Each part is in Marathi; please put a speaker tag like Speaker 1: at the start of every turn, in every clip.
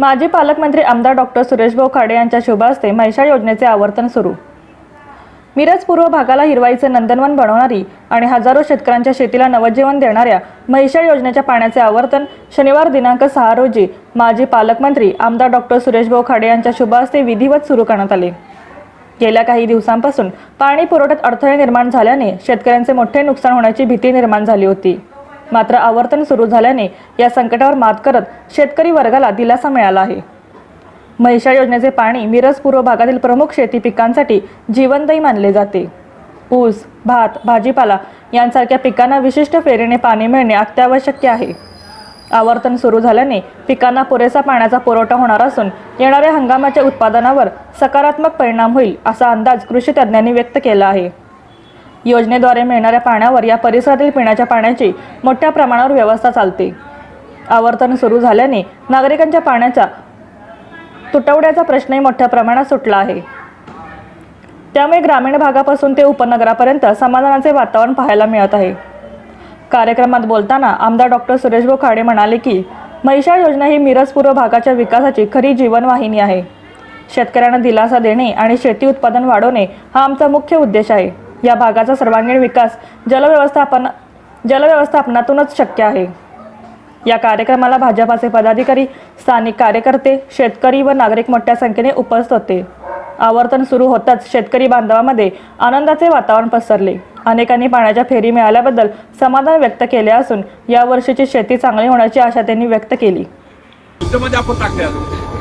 Speaker 1: माजी पालकमंत्री आमदार डॉक्टर सुरेशभाऊ खाडे यांच्या शुभ महिषा योजनेचे आवर्तन सुरू. मिरज पूर्व भागाला हिरवाईचे नंदनवन बनवणारी आणि हजारो शेतकऱ्यांच्या शेतीला नवजीवन देणाऱ्या महिषा योजनेच्या पाण्याचे आवर्तन शनिवार दिनांक सहा रोजी माजी पालकमंत्री आमदार डॉक्टर सुरेशभाऊ खाडे यांच्या शुभहस्ते विधिवत सुरू करण्यात आले. गेल्या काही दिवसांपासून पाणी पुरवठ्यात अडथळे निर्माण झाल्याने शेतकऱ्यांचे मोठे नुकसान होण्याची भीती निर्माण झाली होती. मात्र आवर्तन सुरू झाल्याने या संकटावर मात करत शेतकरी वर्गाला दिलासा मिळाला आहे. महिषा योजनेचे पाणी मिरज पूर्व भागातील प्रमुख शेती पिकांसाठी जीवनदायी मानले जाते. ऊस भात भाजीपाला यांसारख्या पिकांना विशिष्ट फेरीने पाणी मिळणे अत्यावश्यक आहे. आवर्तन सुरू झाल्याने पिकांना पुरेसा पाण्याचा पुरवठा होणार असून येणाऱ्या हंगामाच्या उत्पादनावर सकारात्मक परिणाम होईल असा अंदाज कृषी तज्ज्ञांनी व्यक्त केला आहे. योजनेद्वारे मिळणाऱ्या पाण्यावर या परिसरातील पिण्याच्या पाण्याची मोठ्या प्रमाणावर व्यवस्था चालते. आवर्तन सुरू झाल्याने नागरिकांच्या पाण्याच्या तुटवड्याचा प्रश्नही मोठ्या प्रमाणात सुटला आहे. त्यामुळे ग्रामीण भागापासून ते उपनगरापर्यंत समाधानाचे वातावरण पाहायला मिळत आहे. कार्यक्रमात बोलताना आमदार डॉक्टर सुरेश खाडे म्हणाले की महिषा योजना ही मिरज पूर्व भागाच्या विकासाची खरी जीवनवाहिनी आहे. शेतकऱ्यांना दिलासा देणे आणि शेती उत्पादन वाढवणे हा आमचा मुख्य उद्देश आहे. या भागाचा सर्वांगीण विकास जलव्यवस्थापन जलव्यवस्थापनातूनच शक्य आहे. या कार्यक्रमाला भाजपाचे पदाधिकारी स्थानिक कार्यकर्ते शेतकरी व नागरिक मोठ्या संख्येने उपस्थित होते. आवर्तन सुरू होताच शेतकरी बांधवामध्ये आनंदाचे वातावरण पसरले. अनेकांनी पाण्याच्या फेरी मिळाल्याबद्दल समाधान व्यक्त केले असून या वर्षीची शेती चांगली होण्याची आशा त्यांनी व्यक्त केली.
Speaker 2: आपण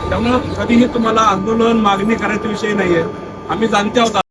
Speaker 2: त्यामुळं कधीही तुम्हाला आंदोलन मागणी करायचा विषय नाहीये. आम्ही जाणते आहोत